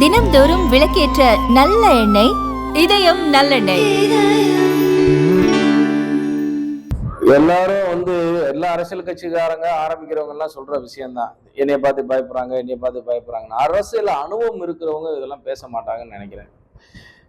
தினம்தோறும் விளக்கேற்ற நல்ல எண்ணெய் இதயம் நல்லெண்ணெய். எல்லாரும் வந்து எல்லா அரசியல் கட்சிக்காரங்க ஆரம்பிக்கிறவங்க எல்லாம் சொல்ற விஷயம்தான். என்னைய பார்த்து பயப்படுறாங்க என்னைய பார்த்து பயப்படுறாங்க அரசியல் அனுபவம் இருக்கிறவங்க இதெல்லாம் பேச மாட்டாங்கன்னு நினைக்கிறேன்.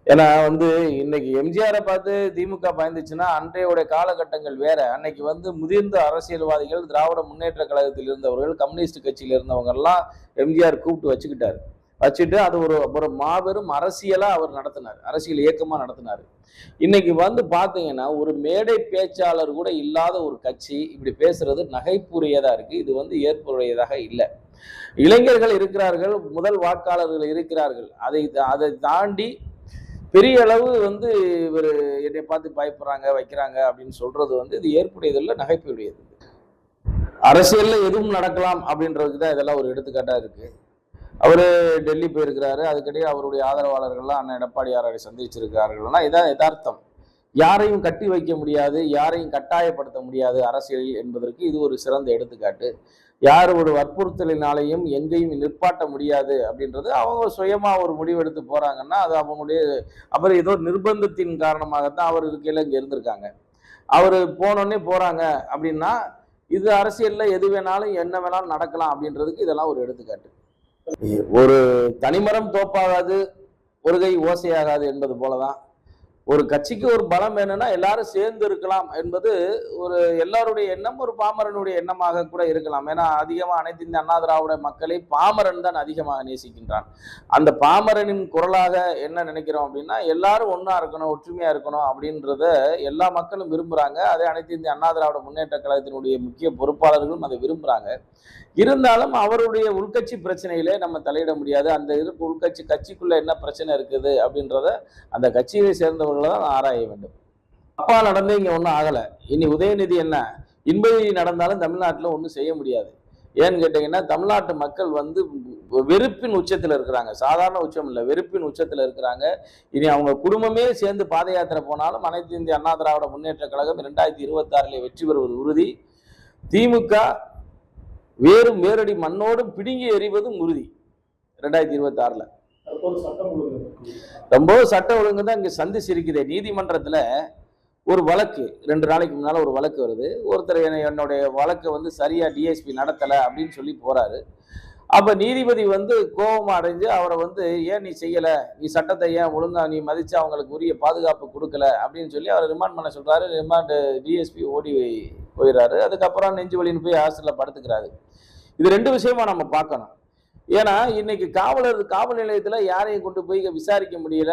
ஏன்னா வந்து இன்னைக்கு எம்ஜிஆரை பார்த்து திமுக பயந்துச்சுன்னா அன்றையோட காலகட்டங்கள் வேற. அன்னைக்கு வந்து முதிர்ந்த அரசியல்வாதிகள் திராவிட முன்னேற்ற கழகத்தில் இருந்தவர்கள் கம்யூனிஸ்ட் கட்சியில் இருந்தவங்க எல்லாம் எம்ஜிஆர் கூப்பிட்டு வச்சுக்கிட்டாரு. வச்சுட்டு அது ஒரு ஒரு மாபெரும் அரசியலா அவர் நடத்தினார். அரசியல் இயக்கமா நடத்தினார். இன்னைக்கு வந்து பாத்தீங்கன்னா ஒரு மேடை பேச்சாளர் கூட இல்லாத ஒரு கட்சி இப்படி பேசுறது நகைப்புரியதா இருக்கு. இது வந்து ஏற்புடையதாக இல்லை. இளைஞர்கள் இருக்கிறார்கள் முதல் வாக்காளர்கள் இருக்கிறார்கள். அதை அதை தாண்டி பெரிய அளவு வந்து இவர் என்னை பார்த்து பயப்படுறாங்க வைக்கிறாங்க அப்படின்னு சொல்றது வந்து இது ஏற்புடையதில்லை நகைப்புடையது. அரசியல்ல எதுவும் நடக்கலாம் அப்படின்றதுக்கு தான் இதெல்லாம் ஒரு எடுத்துக்காட்டா இருக்கு. அவர் டெல்லி போயிருக்கிறாரு. அதுக்கிடையே அவருடைய ஆதரவாளர்கள்லாம் அண்ணன் எடப்பாடியாரை சந்திச்சிருக்கிறார்கள்னா இதான் யதார்த்தம். யாரையும் கட்டி வைக்க முடியாது யாரையும் கட்டாயப்படுத்த முடியாது அரசியலில் என்பதற்கு இது ஒரு சிறந்த எடுத்துக்காட்டு. யார் ஒரு வற்புறுத்தலினாலையும் எங்கேயும் நிற்பாட்ட முடியாது அப்படின்றது அவங்க சுயமா ஒரு முடிவெடுத்து போறாங்கன்னா அது அவங்களுடைய அப்புறம் ஏதோ நிர்பந்தத்தின் காரணமாகத்தான் அவர் இருக்கையில இங்க இருந்திருக்காங்க. அவர் போனோடனே போறாங்க அப்படின்னா இது அரசியல்ல எது வேணாலும் என்ன வேணாலும் நடக்கலாம் அப்படின்றதுக்கு இதெல்லாம் ஒரு எடுத்துக்காட்டு. ஒரு தனிமரம் தோப்பாகாது ஒரு கை ஓசையாகாது என்பது போலதான். ஒரு கட்சிக்கு ஒரு பலம் என்னன்னா எல்லாரும் சேர்ந்து இருக்கலாம் என்பது ஒரு எல்லாருடைய எண்ணம் ஒரு பாமரனுடைய எண்ணமாக கூட இருக்கலாம். ஏன்னா அதிகமாக அனைத்து இந்த அண்ணா திராவிட மக்களை பாமரன் தான் அதிகமாக நேசிக்கின்றான். அந்த பாமரனின் குரலாக என்ன நினைக்கிறோம் அப்படின்னா எல்லாரும் ஒன்றா இருக்கணும் ஒற்றுமையா இருக்கணும் அப்படின்றத எல்லா மக்களும் விரும்புறாங்க. அதே அனைத்து இந்திய அண்ணா திராவிட முன்னேற்ற கழகத்தினுடைய முக்கிய பொறுப்பாளர்களும் அதை விரும்புறாங்க. இருந்தாலும் அவருடைய உள்கட்சி பிரச்சனையிலே நம்ம தலையிட முடியாது. அந்த இருக்கு உள்கட்சி கட்சிக்குள்ள என்ன பிரச்சனை இருக்குது அப்படின்றத அந்த கட்சியை சேர்ந்தவர்கள் தான் ஆராய வேண்டும். அப்பா நடந்து இங்க ஒன்றும் ஆகலை. இனி உதயநிதி என்ன? இன்பதி நடந்தாலும் தமிழ்நாட்டில் ஒன்றும் செய்ய முடியாது. ஏன்னு கேட்டீங்கன்னா தமிழ்நாட்டு மக்கள் வந்து வெறுப்பின் உச்சத்தில் இருக்கிறாங்க. சாதாரண உச்சம் இல்லை. வெறுப்பின் உச்சத்தில் இருக்கிறாங்க. இனி அவங்க குடும்பமே சேர்ந்து பாத யாத்திரை போனாலும் அனைத்து இந்திய அண்ணா திராவிட முன்னேற்ற கழகம் இரண்டாயிரத்தி இருபத்தாறிலே வெற்றி பெறுவது உறுதி. திமுக வேறும் வேரடி மண்ணோடும் பிடுங்கி எறிவதும் உறுதி. ரெண்டாயிரத்தி இருபத்தாறில். ரொம்ப சட்ட ஒழுங்கு தான் இங்கே சந்திச்சு இருக்குது நீதிமன்றத்தில் ஒரு வழக்கு ரெண்டு நாளைக்கு முன்னால் ஒரு வழக்கு வருது. ஒருத்தர் என்னை- என்னுடைய வழக்கை வந்து சரியாக டிஎஸ்பி நடத்தலை அப்படின்னு சொல்லி போகிறாரு அப்போ நீதிபதி வந்து கோபம் அடைஞ்சு அவரை வந்து ஏன் நீ செய்யலை? நீ சட்டத்தை ஏன் ஒழுங்காக நீ மதித்து அவங்களுக்கு உரிய பாதுகாப்பு கொடுக்கல? அப்படின்னு சொல்லி அவரை ரிமாண்ட் பண்ண சொல்கிறாரு ரிமாண்டு டிஎஸ்பி ஓடி போயிடுறாரு அதுக்கப்புறம் நெஞ்சு வலின்னு போய் ஹாஸ்டலில் படுத்துக்கிறாரு. இது ரெண்டு விஷயமா நம்ம பார்க்கணும். ஏன்னா இன்னைக்கு காவலர் காவல் நிலையத்தில் யாரையும் கொண்டு போய் விசாரிக்க முடியல.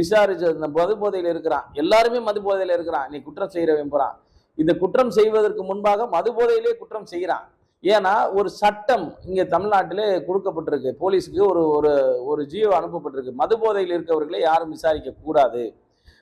விசாரிச்ச இந்த மது போதையில் இருக்கிறான். எல்லாருமே மது போதையில் இருக்கிறான். நீ குற்றம் செய்கிற விரும்புகிறான் இந்த குற்றம் செய்வதற்கு முன்பாக மது போதையிலே குற்றம் செய்கிறான். ஏன்னா ஒரு சட்டம் இங்கே தமிழ்நாட்டிலே கொடுக்கப்பட்டிருக்கு. போலீஸுக்கு ஒரு ஒரு ஒரு ஜியோ அனுப்பப்பட்டிருக்கு. மது போதையில் இருக்கவர்களை யாரும் விசாரிக்க கூடாது.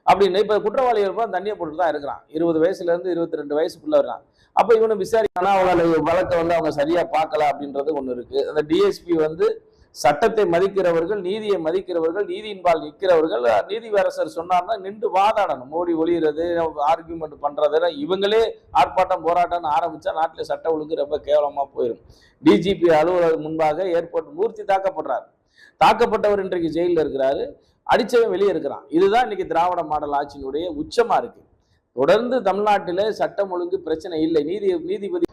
அப்படின்னு இப்போ குற்றவாளி இருப்பான் தண்ணியை போட்டு தான் இருக்கிறான். இருபது வயசுல இருந்து இருபத்தி ரெண்டு வயசுக்குள்ள இருக்கான் அப்போ இவனை விசாரிக்கானா அவங்க வழக்கை வந்து அவங்க சரியா பார்க்கல அப்படின்றது ஒன்று இருக்கு. அந்த டிஎஸ்பி வந்து சட்டத்தை மதிக்கிறவர்கள் நீதியை மதிக்கிறவர்கள் நீதியின்பால் நிற்கிறவர்கள் நீதிவரசர் சொன்னார்னா நின்று வாதாடணும். மோடி ஒளிகிறது ஆர்கியூமெண்ட் பண்றதுல இவங்களே ஆர்ப்பாட்டம் போராட்டம்னு ஆரம்பிச்சா நாட்டில் சட்ட ஒழுங்கு ரொம்ப கேவலமா போயிடும் டிஜிபி அலுவலகம் முன்பாக ஏற்பட்டு மூர்த்தி தாக்கப்படுறார். தாக்கப்பட்டவர் இன்றைக்கு ஜெயிலில் இருக்கிறாரு. அடிச்சவன் வெளியே இருக்கிறான். இதுதான் இன்னைக்கு திராவிட மாடல் ஆட்சியினுடைய உச்சமா இருக்கு. தொடர்ந்து தமிழ்நாட்டில சட்டம் ஒழுங்கு பிரச்சனை இல்லை. நீதி நீதிபதி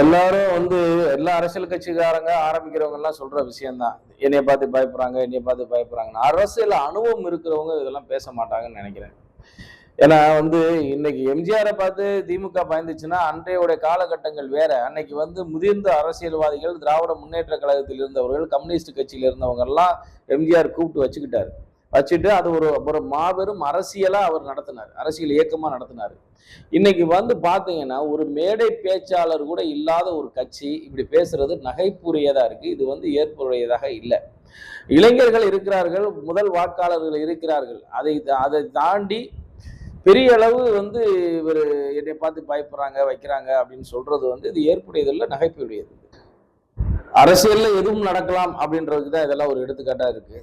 எல்லாரும் வந்து எல்லா அரசியல் கட்சிக்காரங்க ஆரம்பிக்கிறவங்க எல்லாம் சொல்ற விஷயம்தான். என்னைய பார்த்து பயப்படுறாங்க என்னைய பார்த்து பயப்படுறாங்க அரசியல் அனுபவம் இருக்கிறவங்க இதெல்லாம் பேச மாட்டாங்கன்னு நினைக்கிறேன். ஏன்னா வந்து இன்னைக்கு எம்ஜிஆரை பார்த்து திமுக பயந்துச்சுன்னா அன்றையோட காலகட்டங்கள் வேற. அன்னைக்கு வந்து முதிர்ந்த அரசியல்வாதிகள் திராவிட முன்னேற்ற கழகத்தில் இருந்தவர்கள் கம்யூனிஸ்ட் கட்சியில் இருந்தவங்க எல்லாம் எம்ஜிஆர் கூப்பிட்டு வச்சுக்கிட்டாரு. வச்சுட்டு அது ஒரு ஒரு மாபெரும் அரசியலா அவர் நடத்தினார். அரசியல் இயக்கமா நடத்தினார். இன்னைக்கு வந்து பாத்தீங்கன்னா ஒரு மேடை பேச்சாளர் கூட இல்லாத ஒரு கட்சி இப்படி பேசுறது நகைப்புரியதா இருக்கு. இது வந்து ஏற்புடையதாக இல்லை. இளைஞர்கள் இருக்கிறார்கள் முதல் வாக்காளர்கள் இருக்கிறார்கள். அதை அதை தாண்டி பெரிய அளவு வந்து இவர் என்னை பார்த்து பயப்படுறாங்க வைக்கிறாங்க அப்படின்னு சொல்றது வந்து இது ஏற்புடையதில்லை நகைப்புடையது. அரசியலில் எதுவும் நடக்கலாம் அப்படின்றதுக்கு தான் இதெல்லாம் ஒரு எடுத்துக்காட்டாக இருக்கு.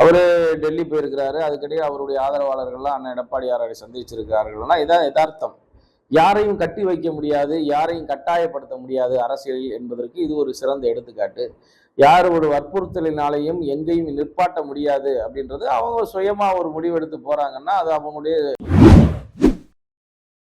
அவர் டெல்லி போயிருக்கிறாரு. அதுக்கிடையே அவருடைய ஆதரவாளர்கள்லாம் அண்ணன் எடப்பாடியாரை சந்திச்சிருக்கிறார்கள்னா இதான் யதார்த்தம். யாரையும் கட்டி வைக்க முடியாது யாரையும் கட்டாயப்படுத்த முடியாது அரசியலில் என்பதற்கு இது ஒரு சிறந்த எடுத்துக்காட்டு. யார் ஒரு வற்புறுத்தலினாலையும் எங்கேயும் நிற்பாட்ட முடியாது அப்படின்றது அவங்க சுயமாக ஒரு முடிவெடுத்து போகிறாங்கன்னா அது அவங்களுடைய